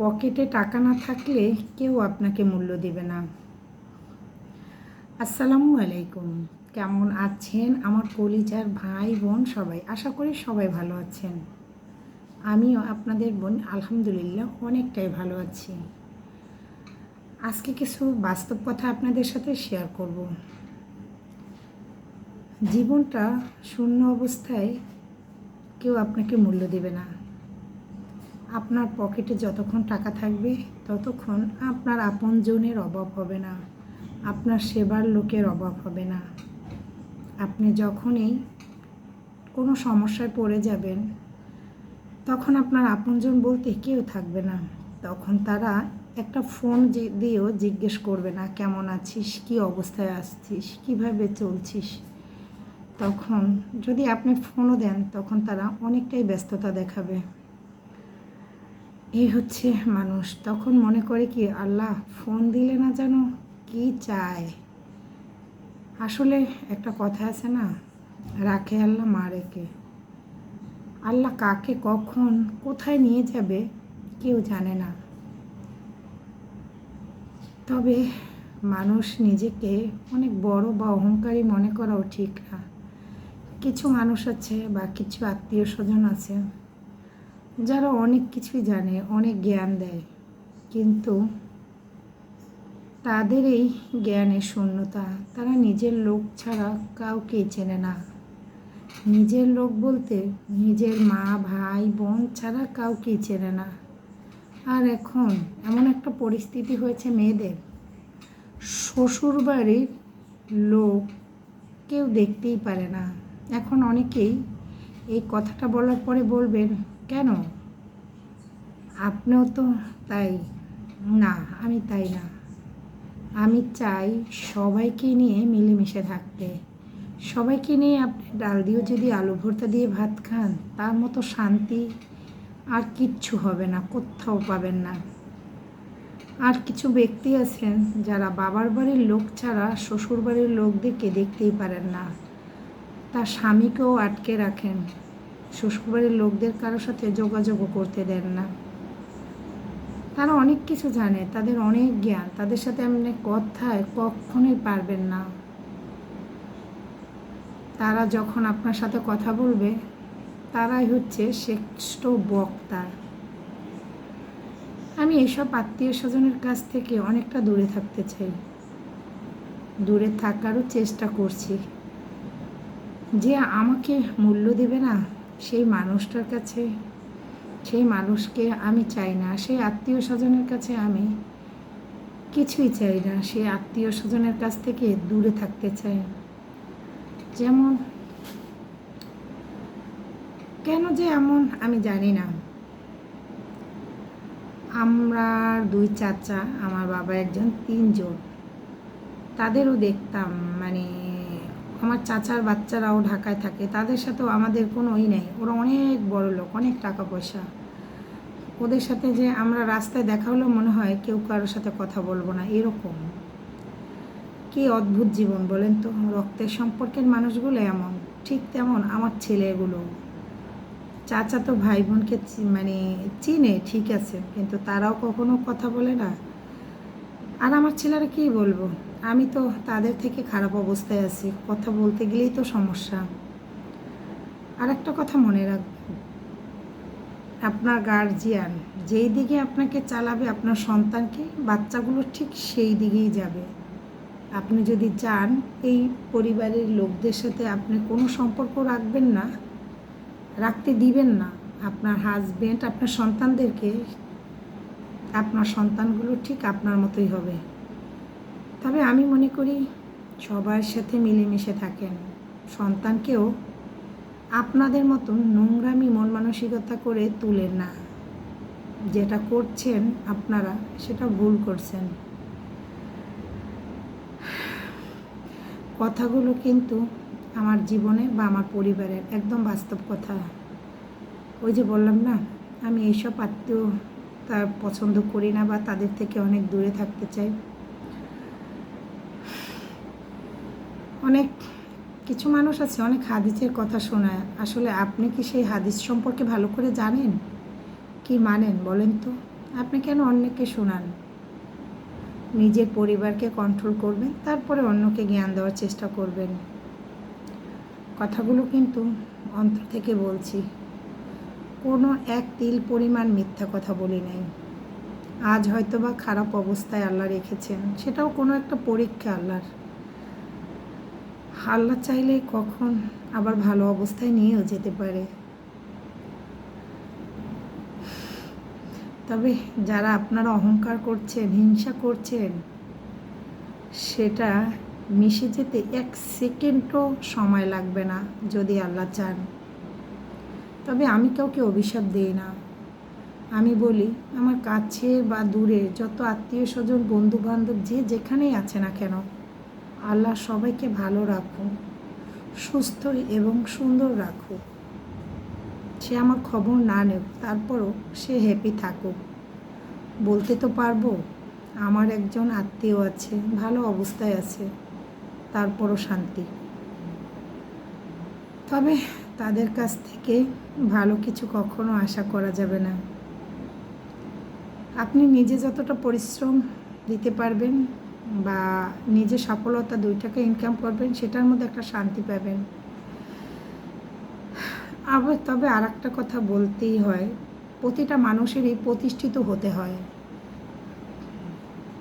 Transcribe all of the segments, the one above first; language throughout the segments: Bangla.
পকেটে টাকা না থাকলে কেউ আপনাকে মূল্য দেবে না। আসসালামু আলাইকুম। কেমন আছেন আমার কলিজার ভাই বোন সবাই? আশা করি সবাই ভালো আছেন। আমিও আপনাদের বোন, আলহামদুলিল্লাহ, অনেকটাই ভালো আছি। আজকে কিছু বাস্তব কথা আপনাদের সাথে শেয়ার করব। জীবনটা শূন্য অবস্থায় কেউ আপনাকে মূল্য দেবে না। আপনার পকেটে যতক্ষণ টাকা থাকবে, ততক্ষণ আপনার আপনজনের অভাব হবে না। আপনার সেবার লোকের অভাব হবে না। আপনি যখনই কোনো সমস্যায় পড়ে যাবেন, তখন আপনার আপনজন বলতে কেউ থাকবে না। তখন তারা একটা ফোন দিয়েও জিজ্ঞেস করবে না, কেমন আছিস? কি অবস্থায় আসছিস? কীভাবে চলছিস? তখন যদি আপনি ফোনও দেন, তখন তারা অনেকটাই ব্যস্ততা দেখাবে। এই হচ্ছে মানুষ। তখন মনে করে কি, আল্লাহ, ফোন দিলে না যেন কি চায়? আসলে একটা কথা আছে না, রাখে আল্লাহ, মা রেখে। আল্লাহ কাকে, কখন, কোথায় নিয়ে যাবে কেউ জানে না। তবে মানুষ নিজেকে অনেক বড় বা অহংকারী মনে করাও ঠিক না। কিছু মানুষ আছে বা কিছু আত্মীয় স্বজন আছে যারা অনেক কিছুই জানে, অনেক জ্ঞান দেয়, কিন্তু তাদের এই জ্ঞানের শূন্যতা, তারা নিজের লোক ছাড়া কাউকে চেনে না। নিজের লোক বলতে নিজের মা, ভাই, বোন ছাড়া কাউকেই চেনে না। আর এখন এমন একটা পরিস্থিতি হয়েছে মেয়েদের। শ্বশুর বাড়ির লোক কেউ দেখতেই পারে না। এখন অনেকেই এই কথাটা বলার পরে বলবেন কেন? আপনিও তো তাই। না, আমি তাই না। আমি চাই সবাইকে নিয়ে মিলেমিশে থাকতে। সবাইকে নিয়ে আপনি ডাল দিয়েও যদি আলু ভর্তা দিয়ে ভাত খান, তার মতো শান্তি আর কিচ্ছু হবে না, কোথাও পাবেন না। আর কিছু ব্যক্তি আছেন যারা বাবার বাড়ির লোক ছাড়া শ্বশুর বাড়ির লোকদেরকে দেখতেই পারেন না। তার স্বামীকেও আটকে রাখেন। শ্বশুরবাড়ির লোকদের কারোর সাথে যোগাযোগও করতে দেন না। তারা অনেক কিছু জানে, তাদের অনেক জ্ঞান, তাদের সাথে এমনি কথায় কখনোই পারবেন না। তারা যখন আপনার সাথে কথা বলবে, তারাই হচ্ছে শ্রেষ্ঠ বক্তা। আমি এইসব আত্মীয় স্বজনের কাছ থেকে অনেকটা দূরে থাকতে চাই। দূরে থাকারও চেষ্টা করছি। যে আমাকে মূল্য দেবে না সেই মানুষটার কাছে, সেই মানুষকে আমি চাই না, সেই আত্মীয় স্বজনের কাছে আমি কিছুই চাই না, সেই আত্মীয় স্বজনের কাছ থেকে দূরে থাকতে চাই। যেমন, কেন যে এমন আমি জানি না। আমরা দুই চাচা, আমার বাবা একজন তিনজন, তাদেরও দেখতাম মানে আমার চাচার বাচ্চারাও ঢাকায় থাকে, তাদের সাথেও আমাদের কোনো ই নেই। ওরা অনেক বড় লোক, অনেক টাকা পয়সা। ওদের সাথে যে আমরা রাস্তায় দেখা হলেও মনে হয় কেউ কারোর সাথে কথা বলব না, এরকম। কি অদ্ভুত জীবন বলেন তো? রক্তের সম্পর্কের মানুষগুলো এমন, ঠিক তেমন। আমার ছেলেগুলো, চাচা তো ভাই বোনকে মানে চিনে, ঠিক আছে, কিন্তু তারাও কখনো কথা বলে না। আর আমার ছেলেরা কী বলব? আমি তো তাদের থেকে খারাপ অবস্থায় আছি। কথা বলতে গেলেই তো সমস্যা। আর একটা কথা মনে রাখবেন আপনার গার্জিয়ান যেই দিকে আপনাকে চালাবে, আপনার সন্তানকে, বাচ্চাগুলো ঠিক সেই দিকেই যাবে। আপনি যদি চান এই পরিবারের লোকদের সাথে আপনি কোনো সম্পর্ক রাখবেন না, রাখতে দিবেন না। আপনার হাজবেন্ড আপনার সন্তানদেরকে, আপনার সন্তানগুলো ঠিক আপনার মতোই হবে। তবে আমি মনে করি সবার সাথে মিলেমিশে থাকেন। সন্তানকেও আপনাদের মতন নোংরামি, মন মানসিকতা করে তুলেন না। যেটা করছেন আপনারা, সেটা ভুল করছেন। কথাগুলো কিন্তু আমার জীবনে বা আমার পরিবারের একদম বাস্তব কথা। ওই যে বললাম না, আমি এইসব আত্মীয় তার পছন্দ করি না বা তাদের থেকে অনেক দূরে থাকতে চাই। অনেক কিছু মানুষ আছে, অনেক হাদিসের কথা শোনায়। আসলে আপনি কি সেই হাদিস সম্পর্কে ভালো করে জানেন? কি মানেন বলেন তো? আপনি কেন অন্যকে শোনান? নিজের পরিবারকে কন্ট্রোল করবেন, তারপরে অন্যকে জ্ঞান দেওয়ার চেষ্টা করবেন। কথাগুলো কিন্তু অন্তর থেকে বলছি। কোনো এক তিল পরিমাণ মিথ্যা কথা বলি নাই। আজ হয়তো বা খারাপ অবস্থায় আল্লাহ রেখেছেন, সেটাও কোনো একটা পরীক্ষা আল্লাহর। আল্লাহ চাইলে কখন আবার ভালো অবস্থায় নিয়েও যেতে পারে। তবে যারা আপনারা অহংকার করছেন, হিংসা করছেন, সেটা মিশে যেতে এক সেকেন্ডও সময় লাগবে না যদি আল্লাহ চান। তবে আমি কাউকে অভিশাপ দিই না। আমি বলি, আমার কাছে বা দূরে যত আত্মীয় স্বজন বন্ধু বান্ধব যে যেখানেই আছে না কেন আল্লাহ সবাইকে ভালো রাখুন সুস্থ এবং সুন্দর রাখুক। সে আমার খবর না নেব তারপরও সে হ্যাপি থাকুক। বলতে তো পারব, আমার একজন আত্মীয় আছে, ভালো অবস্থায় আছে, তারপরও শান্তি। তবে তাদের কাছ থেকে ভালো কিছু কখনো আশা করা যাবে না। আপনি নিজে যতটা পরিশ্রম দিতে পারবেন বা নিজে সফলতা দুই টাকা ইনকাম করবেন, সেটার মধ্যে একটা শান্তি পাবেন। আবার তবে আর একটা কথা বলতেই হয়, প্রতিটা মানুষেরই প্রতিষ্ঠিত হতে হয়।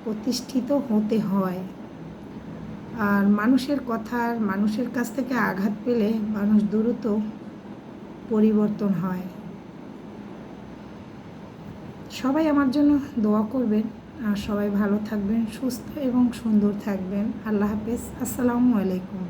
প্রতিষ্ঠিত হতে হয়। আর মানুষের কথার, মানুষের কাছ থেকে আঘাত পেলে মানুষ দ্রুত পরিবর্তন হয়। সবাই আমার জন্য দোয়া করবেন। আর সবাই ভালো থাকবেন সুস্থ এবং সুন্দর থাকবেন। আল্লাহ হাফেজ। আসসালামু আলাইকুম।